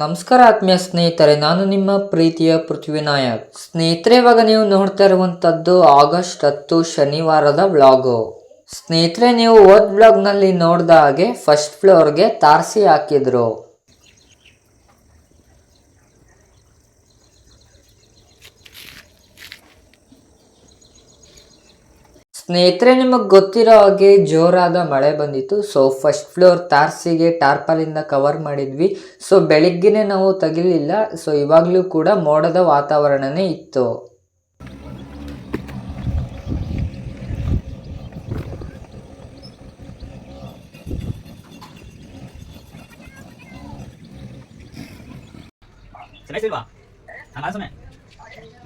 ನಮಸ್ಕಾರ ಆತ್ಮೀಯ ಸ್ನೇಹಿತರೆ, ನಾನು ನಿಮ್ಮ ಪ್ರೀತಿಯ ಪೃಥ್ವಿ ನಾಯಕ್. ಸ್ನೇಹಿತರೆ, ಇವಾಗ ನೀವು ನೋಡ್ತಾ ಇರುವಂತದ್ದು ಆಗಸ್ಟ್ ಹತ್ತು ಶನಿವಾರದ ವ್ಲಾಗು. ಸ್ನೇಹಿತರೆ, ನೀವು ಓದ್ ಬ್ಲಾಗ್ನಲ್ಲಿ ನೋಡ್ದ ಹಾಗೆ ಫಸ್ಟ್ ಫ್ಲೋರ್ಗೆ ತಾರಸಿ ಹಾಕಿದ್ರು. ಸ್ನೇಹಿತರೆ, ನಿಮಗೆ ಗೊತ್ತಿರೋ ಹಾಗೆ ಜೋರಾದ ಮಳೆ ಬಂದಿತ್ತು. ಸೊ ಫಸ್ಟ್ ಫ್ಲೋರ್ ತಾರ್ಸಿಗೆ ಟಾರ್ಪಲಿಂದ ಕವರ್ ಮಾಡಿದ್ವಿ. ಸೊ ಬೆಳಿಗ್ಗೆನೆ ನಾವು ತೆಗಿಲಿಲ್ಲ. ಸೊ ಇವಾಗಲೂ ಕೂಡ ಮೋಡದ ವಾತಾವರಣನೇ ಇತ್ತು.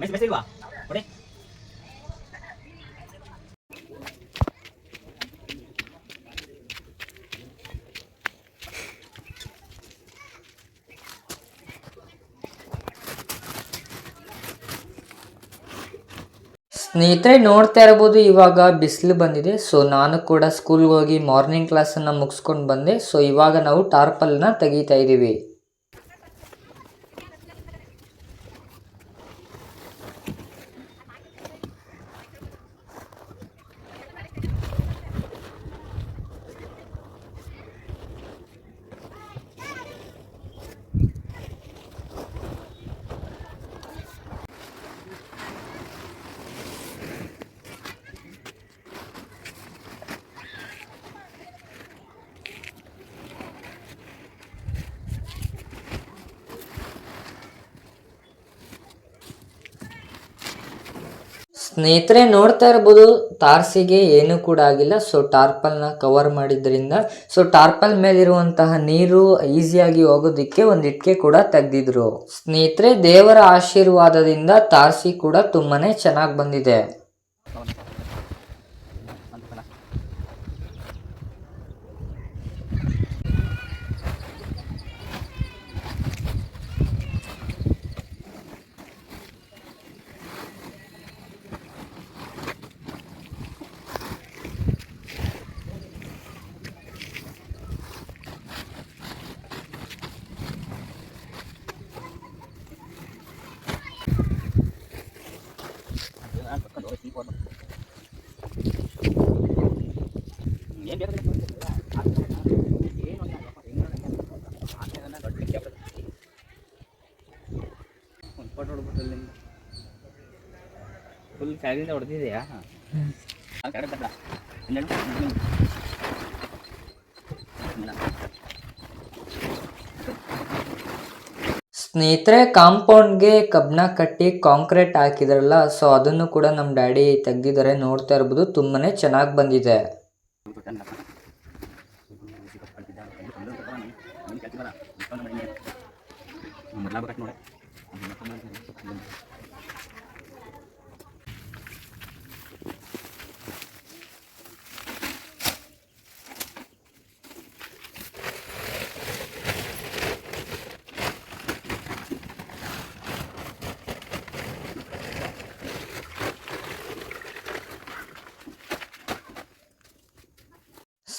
ಮೆಸ್ ಮೆಸ್ ಇಲ್ವಾ ಕೊಡಿ ಸ್ನೇಹಿತರೆ, ನೋಡ್ತಾ ಇರ್ಬೋದು, ಇವಾಗ ಬಿಸಿಲು ಬಂದಿದೆ. ಸೊ ನಾನು ಕೂಡ ಸ್ಕೂಲ್ಗೆ ಹೋಗಿ ಮಾರ್ನಿಂಗ್ ಕ್ಲಾಸನ್ನು ಮುಗಿಸ್ಕೊಂಡು ಬಂದೆ. ಸೊ ಇವಾಗ ನಾವು ಟಾರ್ಪಲ್ನ ತೆಗಿತಾ ಇದ್ದೀವಿ. ಸ್ನೇಹಿತರೆ, ನೋಡ್ತಾ ಇರ್ಬೋದು ತಾರ್ಸಿಗೆ ಏನು ಕೂಡ ಆಗಿಲ್ಲ. ಸೊ ಟಾರ್ಪಲ್ನ ಕವರ್ ಮಾಡಿದ್ರಿಂದ ಸೊ ಟಾರ್ಪಲ್ ಮೇಲಿರುವಂತಹ ನೀರು ಈಸಿಯಾಗಿ ಹೋಗೋದಕ್ಕೆ ಒಂದು ಇಟ್ಕೆ ಕೂಡ ತೆಗೆದಿದ್ರು. ಸ್ನೇಹಿತರೆ, ದೇವರ ಆಶೀರ್ವಾದದಿಂದ ತಾರ್ಸಿ ಕೂಡ ತುಂಬಾನೇ ಚೆನ್ನಾಗಿ ಬಂದಿದೆ ಏನು ಬೇಕು ಕೆಳಗಿಂದ ಹೊಡೆದಿದೆಯಾ? ಸ್ನೇಹಿತರೆ ಕಾಂಪೌಂಡ್ಗೆ ಕಬ್ಬಣ ಕಟ್ಟಿ ಕಾಂಕ್ರೀಟ್ ಹಾಕಿದ್ರಲ್ಲ ಸೊ ಅದನ್ನು ಕೂಡ ನಮ್ಮ ಡ್ಯಾಡಿ ತೆಗ್ದಿದ್ದಾರೆ. ನೋಡ್ತಾ ಇರ್ಬೋದು ತುಂಬಾ ಚೆನ್ನಾಗಿ ಬಂದಿದೆ.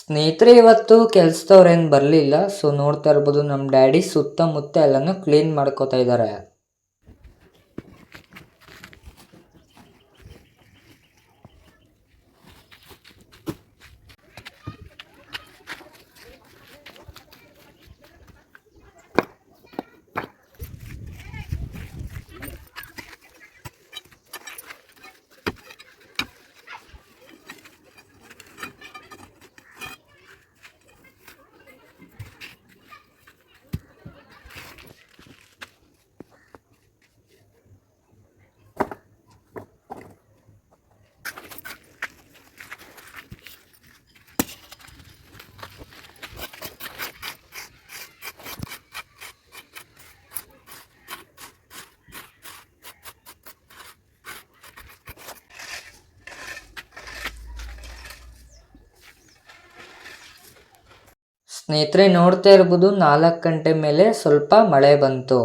ಸ್ನೇಹಿತರೆ ಇವತ್ತು ಕೆಲಸದವ್ರೇನು ಬರಲಿಲ್ಲ. ಸೊ ನೋಡ್ತಾ ಇರ್ಬೋದು ನಮ್ಮ ಡ್ಯಾಡಿ ಸುತ್ತಮುತ್ತ ಎಲ್ಲನೂ ಕ್ಲೀನ್ ಮಾಡ್ಕೋತಾ ಇದ್ದಾರೆ ಸ್ನೇಹಿತರೆ ನೋಡ್ತಾ ಇರ್ಬೋದು ನಾಲ್ಕು ಗಂಟೆ ಮೇಲೆ ಸ್ವಲ್ಪ ಮಳೆ ಬಂತು.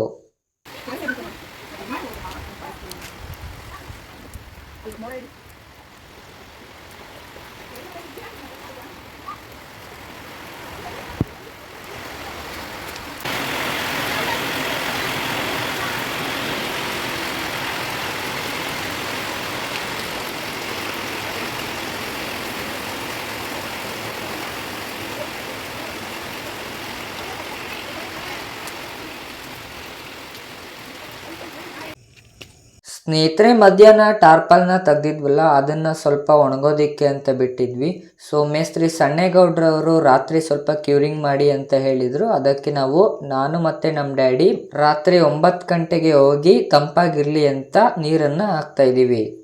ಸ್ನೇಹಿತರೆ, ಮಧ್ಯಾಹ್ನ ಟಾರ್ಪಲ್ನ ತೆಗ್ದಿದ್ವಲ್ಲ, ಅದನ್ನ ಸ್ವಲ್ಪ ಒಣಗೋದಿಕ್ಕೆ ಅಂತ ಬಿಟ್ಟಿದ್ವಿ. ಸೊ ಮೇಸ್ತ್ರಿ ಸಣ್ಣೇಗೌಡ್ರವರು ರಾತ್ರಿ ಸ್ವಲ್ಪ ಕ್ಯೂರಿಂಗ್ ಮಾಡಿ ಅಂತ ಹೇಳಿದ್ರು. ಅದಕ್ಕೆ ನಾವು, ನಾನು ಮತ್ತೆ ನಮ್ಮ ಡ್ಯಾಡಿ ರಾತ್ರಿ ಒಂಬತ್ತು ಗಂಟೆಗೆ ಹೋಗಿ ತಂಪಾಗಿರಲಿ ಅಂತ ನೀರನ್ನ ಹಾಕ್ತಾ ಇದೀವಿ.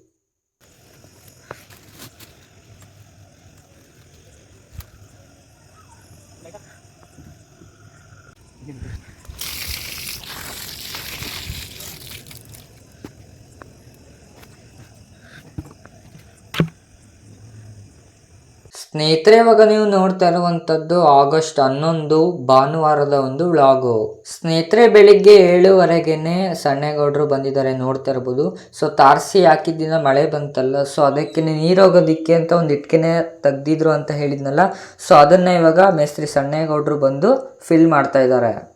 ಸ್ನೇಹಿತರೆ, ಇವಾಗ ನೀವು ನೋಡ್ತಾ ಇರುವಂಥದ್ದು ಆಗಸ್ಟ್ ಹನ್ನೊಂದು, ಭಾನುವಾರದ ಒಂದು ವ್ಲಾಗು. ಸ್ನೇಹಿತರೆ, ಬೆಳಿಗ್ಗೆ ಏಳುವರೆಗೆನೆ ಸಣ್ಣೇಗೌಡರು ಬಂದಿದ್ದಾರೆ ನೋಡ್ತಾ ಇರ್ಬೋದು. ಸೊ, ತಾರಸಿ ಹಾಕಿದ್ದಿನ ಮಳೆ ಬಂತಲ್ಲ, ಸೊ ಅದಕ್ಕೆ ನೀರೋಗೋದಿಕ್ಕೆ ಅಂತ ಒಂದು ಇಟ್ಕೆನೆ ತೆಗ್ದಿದ್ರು ಅಂತ ಹೇಳಿದ್ನಲ್ಲ, ಸೊ, ಅದನ್ನ ಇವಾಗ ಮೇಸ್ತ್ರಿ ಸಣ್ಣೇಗೌಡರು ಬಂದು ಫಿಲ್ ಮಾಡ್ತಾ ಇದ್ದಾರೆ.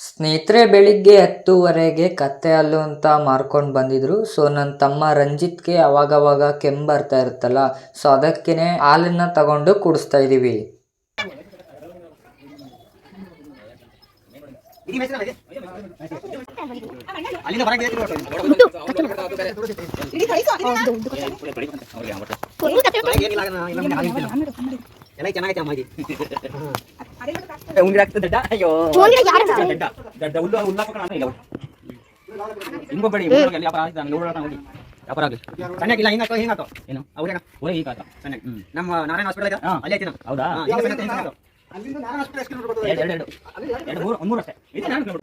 ಸ್ನೇಹಿತರೆ, ಬೆಳಿಗ್ಗೆ ಹತ್ತುವರೆಗೆ ಕತ್ತೆ ಹಲ್ಲು ಅಂತ ಮಾರ್ಕೊಂಡು ಬಂದಿದ್ರು. ಸೊ ನನ್ನ ತಮ್ಮ ರಂಜಿತ್ಗೆ ಅವಾಗವಾಗ ಕೆಮ್ಮು ಬರ್ತಾ ಇರುತ್ತಲ್ಲ ಸೊ ಅದಕ್ಕೇನೆ ಹಾಲನ್ನ ತಗೊಂಡು ಕುಡಿಸ್ತಾ ಇದೀವಿ ಅಲ್ಲಿಂದ ಹೊರಗೆ ಎತ್ತಿ ನೋಡು. ಅವ್ರಿಗೆ ಆಗ್ಬಿಟ್ಟು. ಹೊರಗೆ ಏನಿಲ್ಲ ಆಗಲ್ಲ, ಇಲ್ಲ ಮುಂದೆ ಹಾಗೆ ಹೊರಗೆ ಎಲ್ಲ ಚೆನ್ನಾಗೈತೆ ಅಮ್ಮಾಜಿ ಉಂಡಿ ಹಾಕ್ತದೆ ದಡ್ಡ? ಅಯ್ಯೋ. ದಡ್ಡ ದಡ್ಡ ಉಲ್ಲ ಇಲ್ಲ ವ್ಯಾಪಾರ ಆಗ್ತಾನೆ ಹೋಗಿ. ವ್ಯಾಪಾರ ಆಗಲಿ. ಸಣ್ಣಗಿಲ್ಲ ಹಿಂಗಾಕೋ ಹಿಂಗಾಕೋ ಏನು? ಅವ್ರೇನ ಓ ಈಗ ಸಣ್ಣ ನಮ್ಮ ನಾರಾಯಣ ಹಾಸ್ಪಿಟಲ್ ಇದೆ. ಅಲ್ಲೇ ಹೌದಾ? ಹಾ, ನಾನು ಸಣ್ಣಗೆ, ಹಿಂಗೆ ಸಣ್ಣಗೆ. ಎರಡು ಎರಡು ಎರಡು ಎರಡು ಮೂರು ಒಂದು ಮೂರು ಅಷ್ಟೇ. ಇದು ನಾನು ನೋಡು.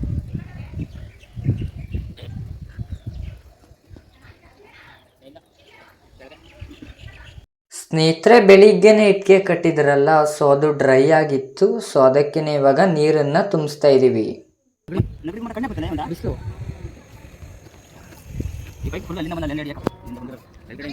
ಸ್ನೇಹಿತರೆ ಬೆಳಿಗ್ಗೆನೆ ಇಟ್ಕೆ ಕಟ್ಟಿದ್ರಲ್ಲ ಸೊ ಅದು ಡ್ರೈ ಆಗಿತ್ತು. ಸೊ ಅದಕ್ಕೇನೆ ಇವಾಗ ನೀರನ್ನ ತುಂಬಿಸ್ತಾ ಇದೀವಿ ನಗಡಿ ಮಾಡಿ ಕಣ್ಣೆ ಬರ್ತಾನೆ ಒಂದಾ ಬಿಸಿಲು ಈ ಬೈಕ್ ಫುಲ್ ಅಲ್ಲಿಂದ ಬಂದ ಅಲ್ಲಿ ಹಿಡಿಯಕ್ಕೆ ಇಂದ ಬಂದಿರೋ ಕೆಳಗಡೆ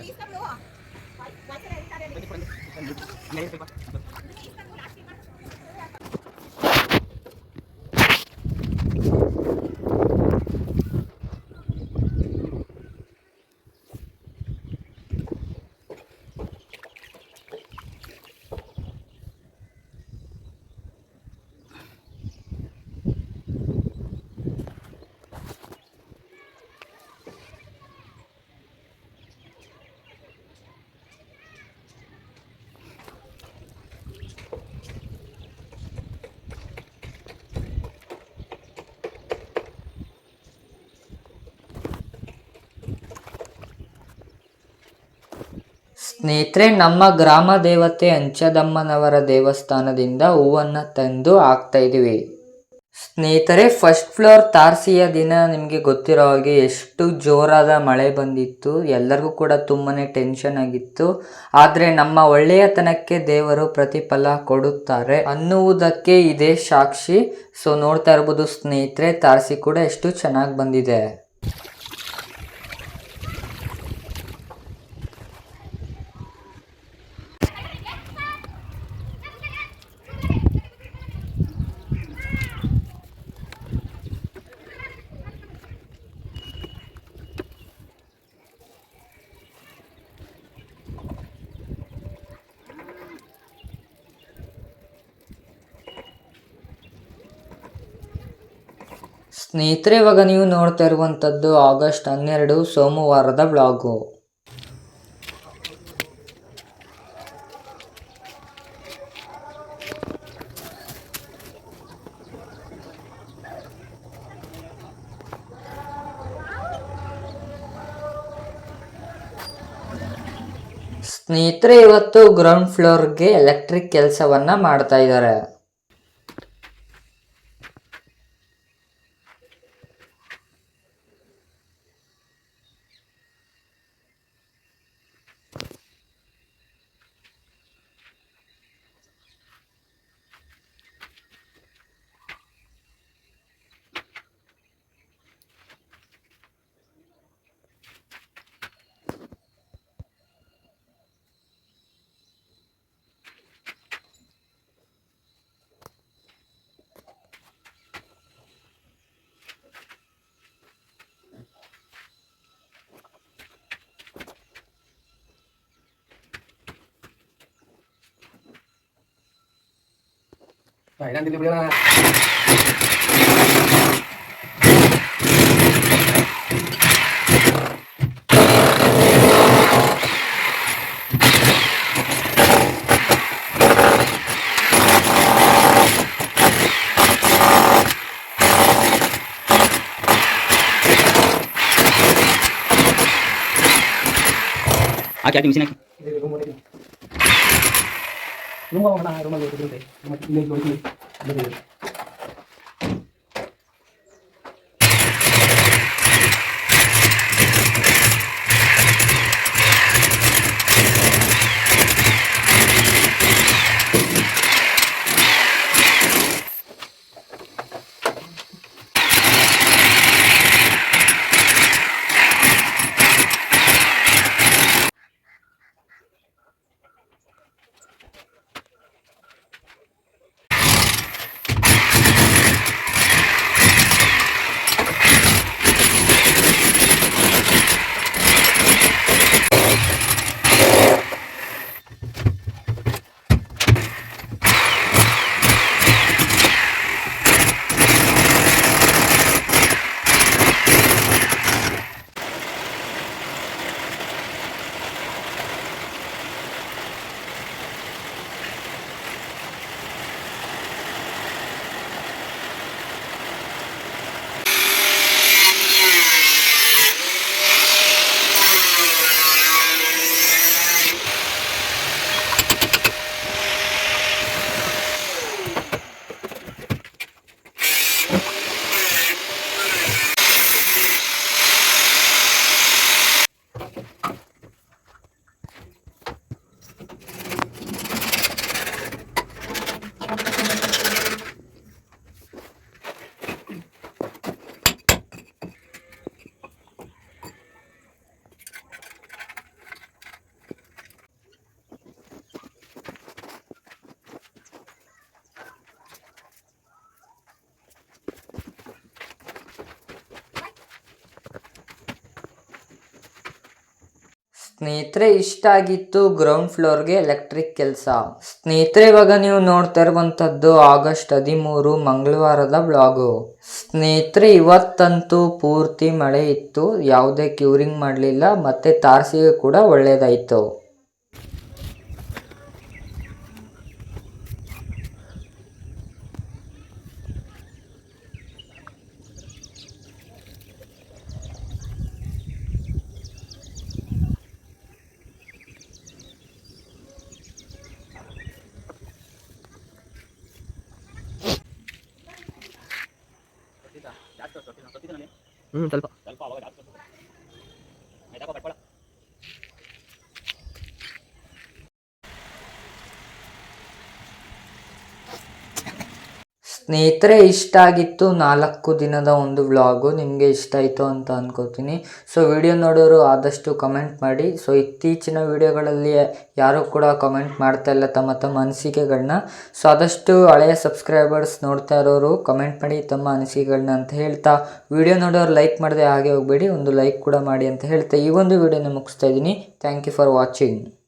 ಸ್ನೇಹಿತರೆ, ನಮ್ಮ ಗ್ರಾಮ ದೇವತೆ ಅಂಚದಮ್ಮನವರ ದೇವಸ್ಥಾನದಿಂದ ಹೂವನ್ನು ತಂದು ಹಾಕ್ತಾ ಇದ್ದೀವಿ. ಸ್ನೇಹಿತರೆ ಫಸ್ಟ್ ಫ್ಲೋರ್ ತಾರಸಿಯ ದಿನ ನಿಮಗೆ ಗೊತ್ತಿರೋ ಹಾಗೆ ಎಷ್ಟು ಜೋರಾದ ಮಳೆ ಬಂದಿತ್ತು. ಎಲ್ಲರಿಗೂ ಕೂಡ ತುಂಬಾ ಟೆನ್ಷನ್ ಆಗಿತ್ತು. ಆದರೆ ನಮ್ಮ ಒಳ್ಳೆಯತನಕ್ಕೆ ದೇವರು ಪ್ರತಿಫಲ ಕೊಡುತ್ತಾರೆ ಅನ್ನುವುದಕ್ಕೆ ಇದೇ ಸಾಕ್ಷಿ. ಸೊ ನೋಡ್ತಾ ಇರ್ಬೋದು ಸ್ನೇಹಿತರೆ, ತಾರಸಿ ಕೂಡ ಎಷ್ಟು ಚೆನ್ನಾಗಿ ಬಂದಿದೆ. ಸ್ನೇಹಿತರೆ, ಇವಾಗ ನೀವು ನೋಡ್ತಾ ಇರುವಂಥದ್ದು ಆಗಸ್ಟ್ ಹನ್ನೆರಡು ಸೋಮವಾರದ ಬ್ಲಾಗು ಸ್ನೇಹಿತರೆ, ಇವತ್ತು ಗ್ರೌಂಡ್ ಫ್ಲೋರ್ಗೆ ಎಲೆಕ್ಟ್ರಿಕ್ ಕೆಲಸವನ್ನ ಮಾಡ್ತಾ ಇದ್ದಾರೆ. Nah, nanti diberi lah. Aqui, aqui. ರೂಮಲ್ಲಿ ಹೋಗಿದ್ರೆ ಮತ್ತೆ ಇಲ್ಲಿ ಹೋಗಿ ಬರ್ರಿ. ಸ್ನೇಹಿತರೆ, ಇಷ್ಟ ಆಗಿತ್ತು ಗ್ರೌಂಡ್ ಫ್ಲೋರ್ಗೆ ಎಲೆಕ್ಟ್ರಿಕ್ ಕೆಲಸ. ಸ್ನೇಹಿತರೆ, ಇವಾಗ ನೀವು ನೋಡ್ತಾ ಇರುವಂಥದ್ದು ಆಗಸ್ಟ್ ಹದಿಮೂರು ಮಂಗಳವಾರದ ಬ್ಲಾಗು ಸ್ನೇಹಿತರೆ, ಇವತ್ತಂತೂ ಪೂರ್ತಿ ಮಳೆ ಇತ್ತು. ಯಾವುದೇ ಕ್ಯೂರಿಂಗ್ ಮಾಡಲಿಲ್ಲ, ಮತ್ತೆ ತಾರಸಿಗೆ ಕೂಡ ಒಳ್ಳೇದಾಯಿತು. ಹ್ಞೂ ಸ್ವಲ್ಪ ಸ್ವಲ್ಪ ಅವಾಗ ಜಾಸ್ತಿ ಆಯ್ತಾ ಕಟ್ಕೊಳ ಸ್ನೇಹಿತರೆ, ಇಷ್ಟ ಆಗಿತ್ತು ನಾಲ್ಕು ದಿನದ ಒಂದು ವ್ಲಾಗು. ನಿಮಗೆ ಇಷ್ಟ ಆಯಿತು ಅಂತ ಅಂದ್ಕೋತೀನಿ ಸೊ, ವಿಡಿಯೋ ನೋಡೋರು ಆದಷ್ಟು ಕಮೆಂಟ್ ಮಾಡಿ. ಸೊ, ಇತ್ತೀಚಿನ ವಿಡಿಯೋಗಳಲ್ಲಿ ಯಾರೂ ಕೂಡ ಕಮೆಂಟ್ ಮಾಡ್ತಾ ಇಲ್ಲ ತಮ್ಮ ತಮ್ಮ ಅನಿಸಿಕೆಗಳನ್ನ ಸೊ, ಆದಷ್ಟು ಹಳೆಯ ಸಬ್ಸ್ಕ್ರೈಬರ್ಸ್ ನೋಡ್ತಾ ಇರೋರು ಕಮೆಂಟ್ ಮಾಡಿ ತಮ್ಮ ಅನಿಸಿಕೆಗಳನ್ನ ಅಂತ ಹೇಳ್ತಾ. ವಿಡಿಯೋ ನೋಡೋರು ಲೈಕ್ ಮಾಡದೆ ಹಾಗೆ ಹೋಗಬೇಡಿ. ಒಂದು ಲೈಕ್ ಕೂಡ ಮಾಡಿ ಅಂತ ಹೇಳ್ತಾ ಈ ಒಂದು ವಿಡಿಯೋನ ಮುಗಿಸ್ತಾ ಇದ್ದೀನಿ. Thank you for watching.